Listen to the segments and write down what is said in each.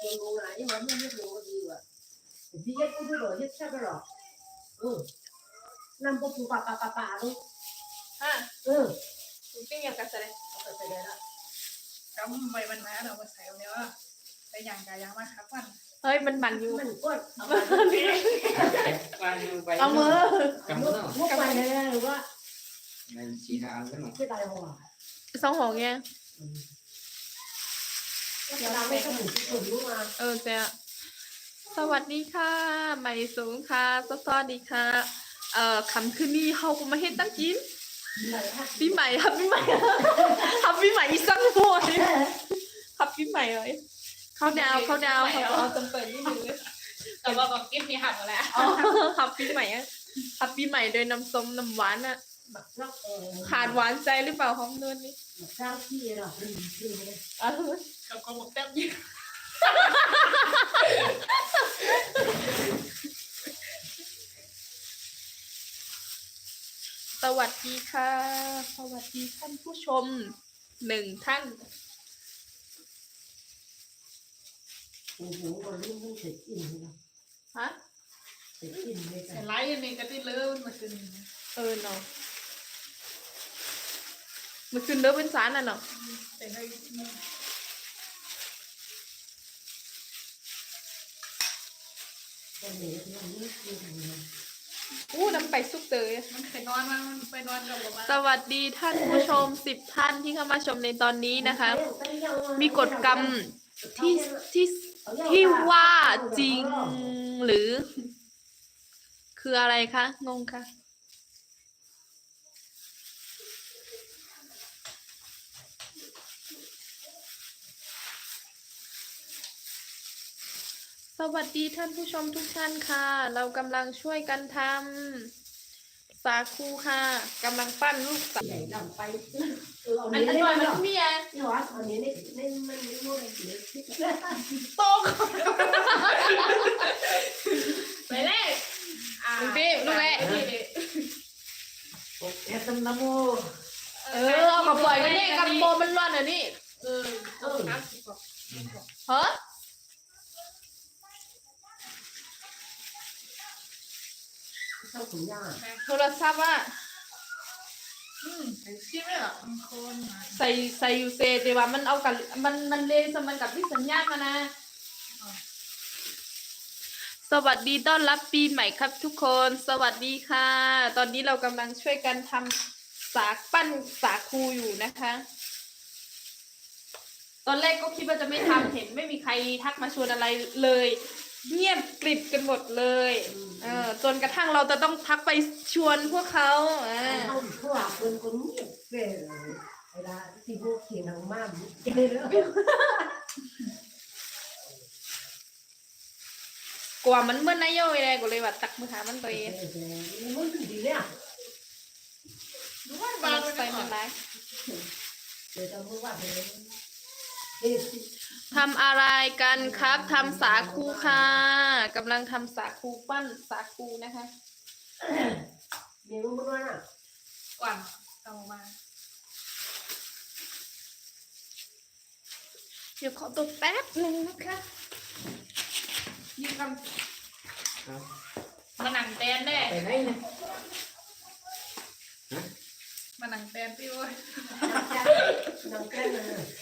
ไม่รู้นะยัไม่ไม่รู้ดีว่ะพี่ยักูได้ยัดแค่ไปหรอกเอนำปุ๊บปะปะปะปะลูกฮะเออคุณปิ้งยังกระเสด็จกระเสด็จละจำใบมันมาเราไปใส่เนี้ยว่าไปอย่างกายามาครับวันเฮ้ยมันมันอยู่มันกดเอามือไปเอามือกับมือกำบมือหรือว่าในสีทางก็หนุ่มที่ตายหัวสองหัวไง Cái đám này không đủ cái chuẩn đúng không? เออจะสวัสดีค่ะใหม่สูงค่ะสวัสดีค่ะ เอ่อคำคืนนี้เขาก็มาเฮ็ดตั้งกิน Mày hát ปีใหม่ครับปีใหม่ครับปีใหม่อีสังหวยครับปีใหม่เลยเข้าดาวเข้าดาวเขาเอาจำเป็นนิดนึงเลยแต่ว่าก็กิฟนี่หักมาแล้วอ๋อครับปีใหม่อะครับปีใหม่โดยน้ำส้มน้ำหวานอะ ขาดหวานใจหรือเปล่าของนวลนี่ mặc sao kia rồi. Ừ, ừ, ừ. อ๋อกับกระบอกแป๊บยิ่งสวัสดีค่ะ สวัสดีท่านผู้ชมหนึ่งท่าน Ủa, ủa, còn luôn luôn phải in rồi. ฮะ Phải in đây แต่ไลท์นี่ก็ที่เลื่อนมาจน เออเนาะ มันคือเนื้อเป็นสารน่ะเนาะแต่ใน Con để nó nước như thế này. อู้น้ำไปซุปเตยมันไปนอนมันไปนอนกับผมสวัสดีท่านผู้ชมสิบท่านที่เข้ามาชมในตอนนี้นะคะ Cái nhau- มีกฎกรรม Cái ที่ nhau- ที่ cái nhau ที่ là- ว่าจริงหรือ คืออะไรคะ งงค่ะ วัสดีท่านผู้ชมทุกท่านค่ะ เรากำลังช่วยกันทำสาคูค่ะกำลังปั้นลูกสาว Nhảy đằng tay. Ừ, ông อัน ấy นั้น lên มัน rồi. เมีย Nhưng mà ông ấy lên- lên- lên cái ngôi này chỉ lên thích. โต๊ะไปแรกคุณพี่ลูกแม่ Em tâm Nam Mô. เออเอากับปล่อยกันนี่กับโบมันร้อนอะนี่ เออเออครับสิบก ว่าฮะ Sao cũng nha. โทรศัพท์อะอืมไอ้ที่ไม่หรอกมันคนมาใส่ใส่อยู่เซแต่ว่ามันเอากับมันมันเลนสมันกับที่สัญญาณมานะ สวัสดีต้อนรับปีใหม่ครับทุกคน สวัสดีค่ะ ตอนนี้เรากำลังช่วยกันทำสากปั้นสาคูอยู่นะคะ ตอนแรกก็คิดว่าจะไม่ทำเห็น ไม่มีใครทักมาชวนอะไรเลย เงียบกริบกันหมดเลยเออจนกระทั่งเราจะต้องทักไปชวนพวกเขาอ่า Không, cô học bên con nhiều về rồi. Hay là thì vô thì thằng ma bị chơi nữa. กว่ามันเมื่อนายโยยเลยก็เลยว่าตักมือหามันตัวเอง Muốn cái gì đấy à? ดูว่าบาบางงใส่มันไร Để tao mua bạn này. Thì ทำอะไรกันครับทำสาคูค่ะกำลังทำสาคูปั้นสาคูนะคะ mình muốn nói à? ก่อนเอามาเดี๋ยวขอตัวแป๊บหนึ่งนะคะยิ่งค Không. ำมาหนังแตนแน่ Cái đấy nè มาหนังแตนพี่โว้ย Nằm cái này này. Bảo nha. nó phải cầu đấy ใช้คนเข้ามาจะได้เงินนะปัญหาน่ะ cái gì cũng tăng หันตะตุ่มเงิน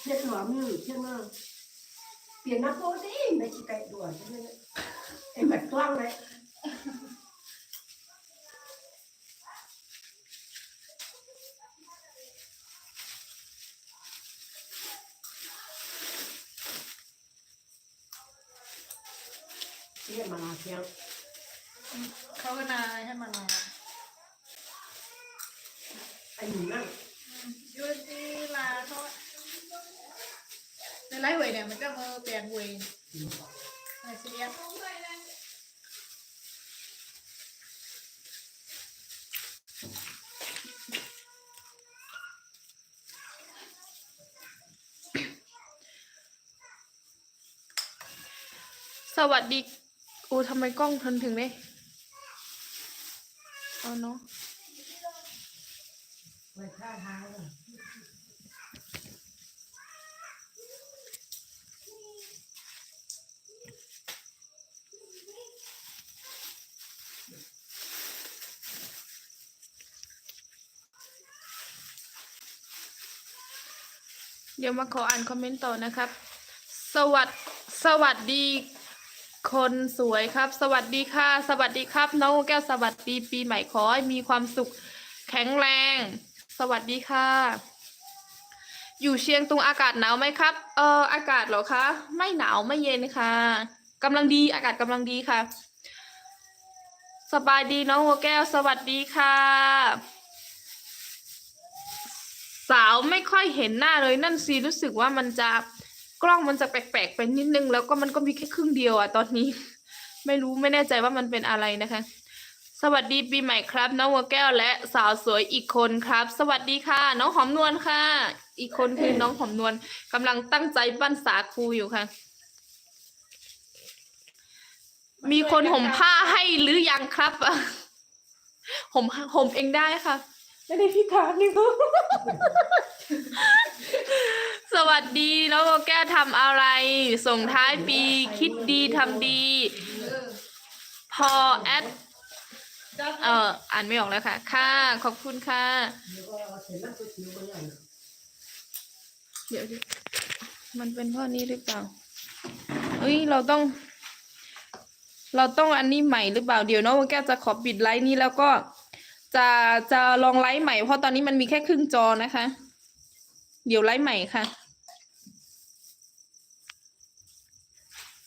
เทียนหัวมือเทียนมือเปลี่ยนน้ำโพดิไม่ใช่ไก่ด่วนใไล่หวยเนี่ยมันจะมือเปลี่ยนหวยไออซีเรียสวัสดีอูทำไมกล้องทันถึงเนี่ยเอาเนาะ ไว้ท่าทางน่ะ เดี๋ยวมาขออ่านคอมเมนต์ต่อนะครับ สวัสดสวัสดีคนสวยครับ สวัสดีค่ะ สวัสดีครับ น้องแก้วสวัสดีปีใหม่ขอให้มีความสุขแข็งแรง สวัสดีค่ะ อยู่เชียงตุงอากาศหนาวไหมครับ เอออากาศเหรอคะ ไม่หนาวไม่เย็นค่ะกำลังดีอากาศกำลังดีค่ะ สบายดีน้องหัวแก้ว สวัสดีค่ะ ไม่ค่อยเห็นหน้าเลยนั่นสิรู้สึกว่ามันจะกล้องมันจะแปลกๆไปนิดนึง แล้วก็มันก็มีแค่ครึ่งเดียวอะตอนนี้ ไม่รู้ไม่แน่ใจว่ามันเป็นอะไรนะคะ สวัสดีปีใหม่ครับ น้องวัวแก้วและสาวสวยอีกคนครับ สวัสดีค่ะ น้องหอมนวลค่ะ อีกคนคือน้องหอมนวลกำลังตั้งใจปั้นสาคูอยู่ค่ะ มีคนห่มผ้าให้หรือยังครับห่มห่มเองได้ค่ะ ไม่ได้พิการนี่ก็สวัสดีน้องโมแก้วทำอะไร ส่งท้ายปีคิดดีทำดี พอแอดเอออ่านไม่ออกแล้วค่ะ ค่ะขอบคุณค่ะเดี๋ยวก็เอาเสร็จแล้วก็ชิวไปเลยเดี๋ยวดิมันเป็นพ่อนี้หรือเปล่าเอ้ยเราต้อง เราต้องอันนี้ใหม่หรือเปล่าเดี๋ยวน้องโมแก้วจะขอปิดไลฟ์นี้แล้วก็ จะจะลองไลฟ์ใหม่เพราะตอนนี้มันมีแค่ครึ่งจอนะคะ เดี๋ยวไลฟ์ใหม่ค่ะ